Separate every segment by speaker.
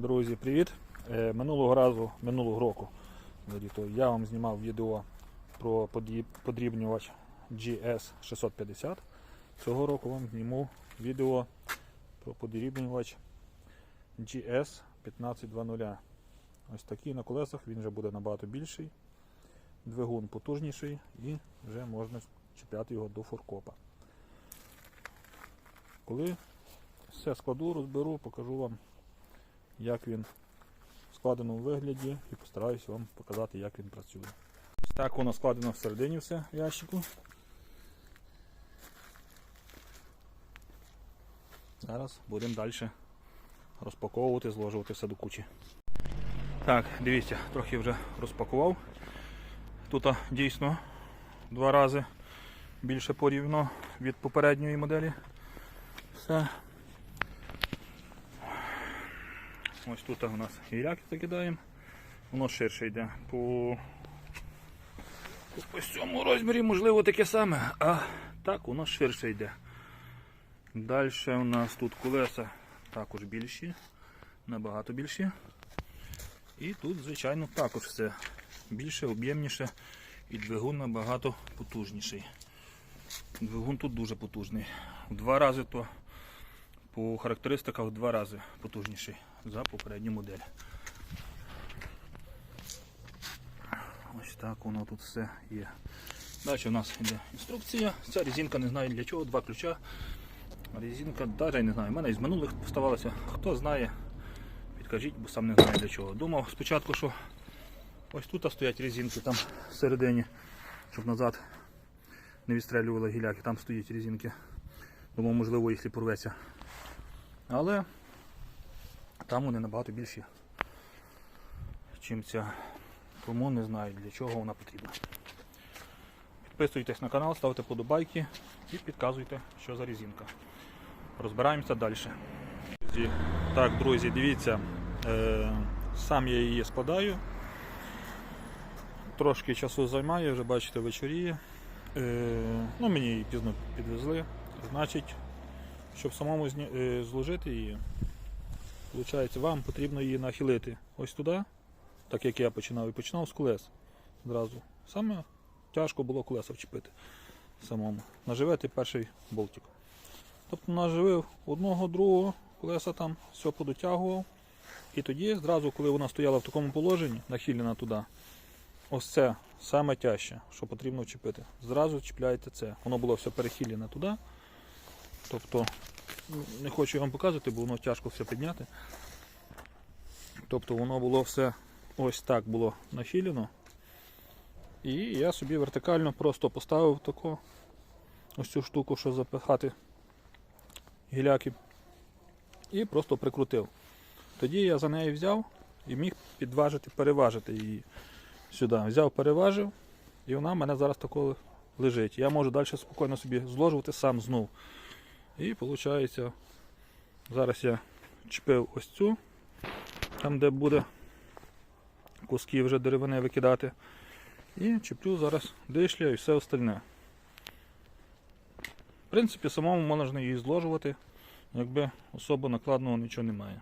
Speaker 1: Друзі, привіт! Е, Минулого разу, минулого року, я вам знімав відео про подрібнювач GS650. Цього року вам зніму відео про подрібнювач GS1520. Ось такий на колесах, він вже буде набагато більший. Двигун потужніший і вже можна чіпляти його до форкопа. Коли все складу, розберу, покажу вам, як він в складеному вигляді і постараюся вам показати, як він працює. Ось так воно складено всередині все ящику. Зараз будемо далі розпаковувати, зложувати все до кучі. Так, дивіться, трохи вже розпакував. Тут дійсно два рази більше порівно від попередньої моделі. Все. Ось тут у нас гіляки закидаємо. Воно ширше йде. По, по цьому розмірі, можливо, таке саме, а так воно ширше йде. Далі у нас тут колеса також більші, набагато більші. І тут, звичайно, також все більше, об'ємніше і двигун набагато потужніший. Двигун тут дуже потужний. В два рази то по характеристиках в два рази потужніший за попередню модель. Ось так воно тут все є. Далі у нас йде інструкція. Ця резинка не знаю для чого, два ключа. Резинка, навіть не знаю, в мене із минулих поставалася. Хто знає, підкажіть, бо сам не знаю для чого. Думав спочатку, що ось тут стоять резинки там всередині, щоб назад не відстрелювали гіляки, там стоять резинки. Думав, можливо, якщо порветься. Але там вони набагато більші, чим ця. Тому не знаю для чого вона потрібна. Підписуйтесь на канал, ставте подобайки і підказуйте, що за резинка. Розбираємося далі. Так, друзі, дивіться, е, сам я її складаю. Трошки часу займає, вже бачите, вечоріє. Е, ну, мені її пізно підвезли. Значить, щоб самому е, зложити її, виходить, вам потрібно її нахилити ось туди, так як я починав і починав з колес зразу. Саме тяжко було колеса вчепити самому. Наживити перший болтик. Тобто наживив одного, другого, колеса там все подотягував. І тоді, зразу, коли вона стояла в такому положенні, нахилена туди, ось це саме тяжче, що потрібно вчепити. Зразу чіпляєте це. Воно було все перехилене туди. Тобто, не хочу вам показувати, бо воно тяжко все підняти. Тобто воно було все ось так було нахилено. І я собі вертикально просто поставив таку ось цю штуку, що запихати гіляки. І просто прикрутив. Тоді я за неї взяв і міг підважити, переважити її сюди. Взяв, переважив, і вона в мене зараз тако лежить. Я можу далі спокійно собі зложувати сам знов. І виходить, зараз я чіпив ось цю, там де буде куски вже деревини викидати. І чіплю зараз дишля і все остальне. В принципі, самому можна її зложувати, якби особо накладного нічого немає.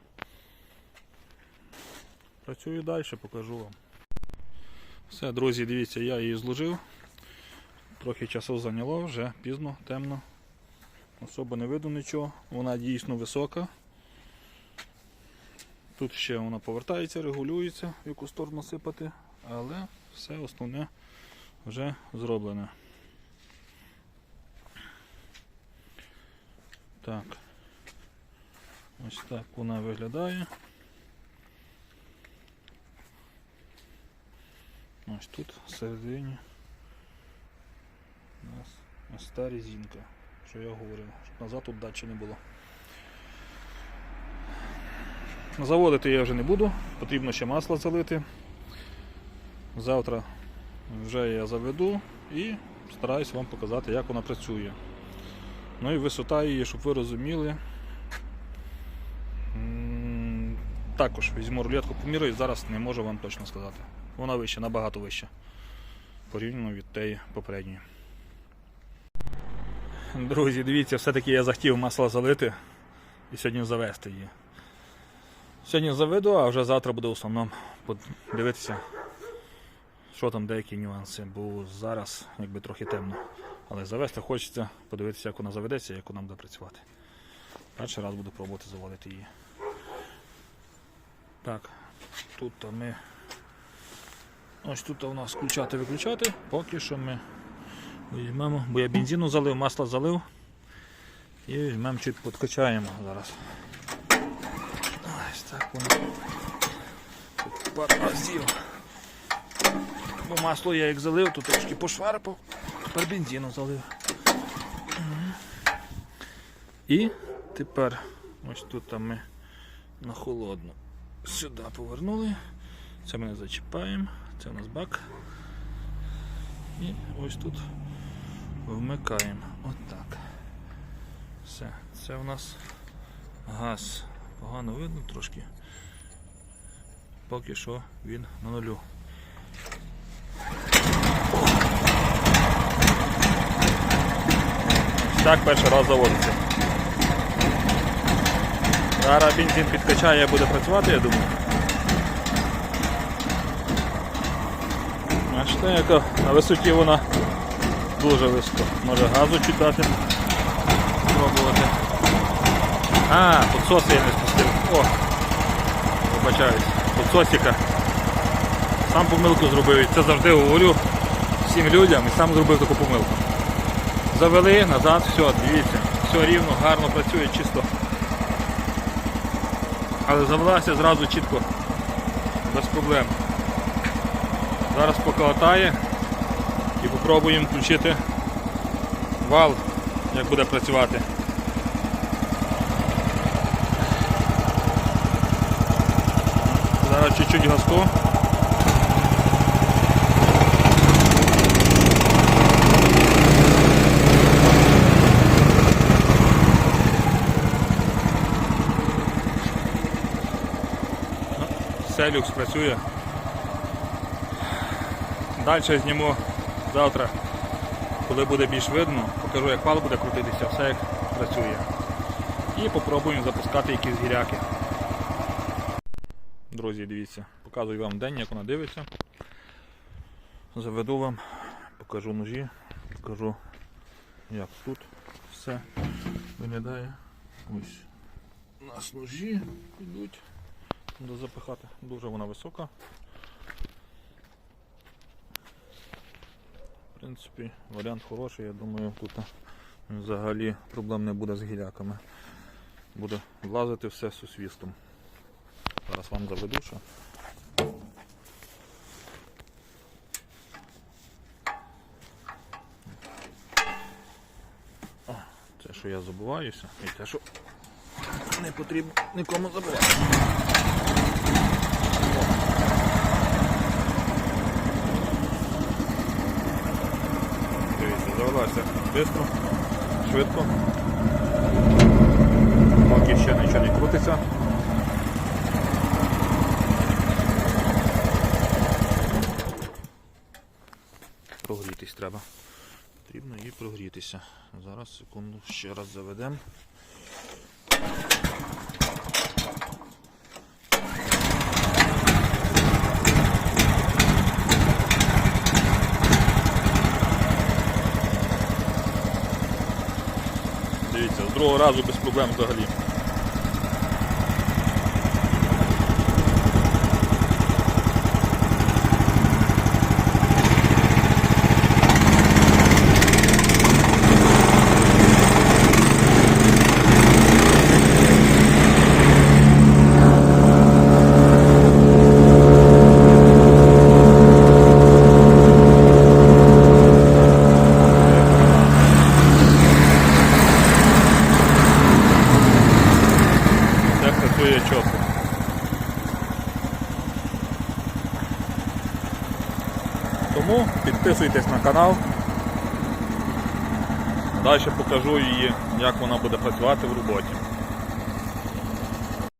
Speaker 1: Працюю далі, покажу вам. Все, друзі, дивіться, я її зложив. Трохи часу зайняло, вже пізно, темно. Особо не видно нічого, вона дійсно висока. Тут ще вона повертається, регулюється, в яку сторону сипати, але все основне вже зроблене. Так. Ось так вона виглядає. Ось тут всередині у нас ось та резинка, що я говорив, щоб назад тут дачі не було. Заводити я вже не буду, потрібно ще масло залити. Завтра вже я заведу і стараюсь вам показати, як вона працює. Ну і висота її, щоб ви розуміли. Також візьму рулетку поміряю, зараз не можу вам точно сказати. Вона вища, набагато вища. Порівняно від тієї попередньої. Друзі, дивіться, все-таки я захотів масло залити і сьогодні завести її. Сьогодні заведу, а вже завтра буду в основному дивитися, що там деякі нюанси, бо зараз якби трохи темно. Але завести хочеться подивитися, як вона заведеться, як вона буде працювати. Перший раз буду пробувати заводити її. Так, тут ми. Ось тут у нас включати-виключати. Поки що ми візьмемо, бо я бензину залив, масло залив. І візьмемо чуть подкачаємо зараз. Ось так воно. Пару разів. Бо масло я як залив, то трошки пошварпав, тепер бензину залив. І тепер ось тут ми на холодну сюди повернули. Це ми не зачіпаємо, це у нас бак. І ось тут вмикаємо. Отак. Все, це у нас газ. Погано видно трошки. Поки що він на нулю. Так перший раз заводиться. Зараз бензин підкачає, буде працювати, я думаю. Бачите, яка на висоті вона дуже високо. Може газу чуть дати. Спробувати. А, підсос я не спустив. О! Вибачаюсь. Підсосика. Сам помилку зробив. Це завжди говорю всім людям і сам зробив таку помилку. Завели назад, все, дивіться, все рівно, гарно працює, чисто. Але завелася зразу чітко, без проблем. Зараз поколотає і попробуємо включити вал, як буде працювати. Зараз чуть-чуть газку. Ну, люкс працює. Далі зніму завтра, коли буде більш видно, покажу як пал буде крутитися, все як працює. І попробуємо запускати якісь гіряки. Друзі, дивіться, показую вам день, як вона дивиться. Заведу вам, покажу ножі, покажу як тут все виглядає. Ось у нас ножі йдуть запихати. Дуже вона висока. Принципі, варіант хороший, я думаю, тут взагалі проблем не буде з гіляками. Буде влазити все сусвістом. Зараз вам заведу ще. О, Це, що я забуваюся, і те, що не потрібно нікому забувати. Дивіться, швидко, швидко. Поки ще нічого не крутиться. Прогрітись треба. Потрібно її прогрітися. Зараз секунду ще раз заведемо. Дивіться, з другого разу без проблем взагалі. Працює чітко. Тому підписуйтесь на канал. Далі покажу її, як вона буде працювати в роботі.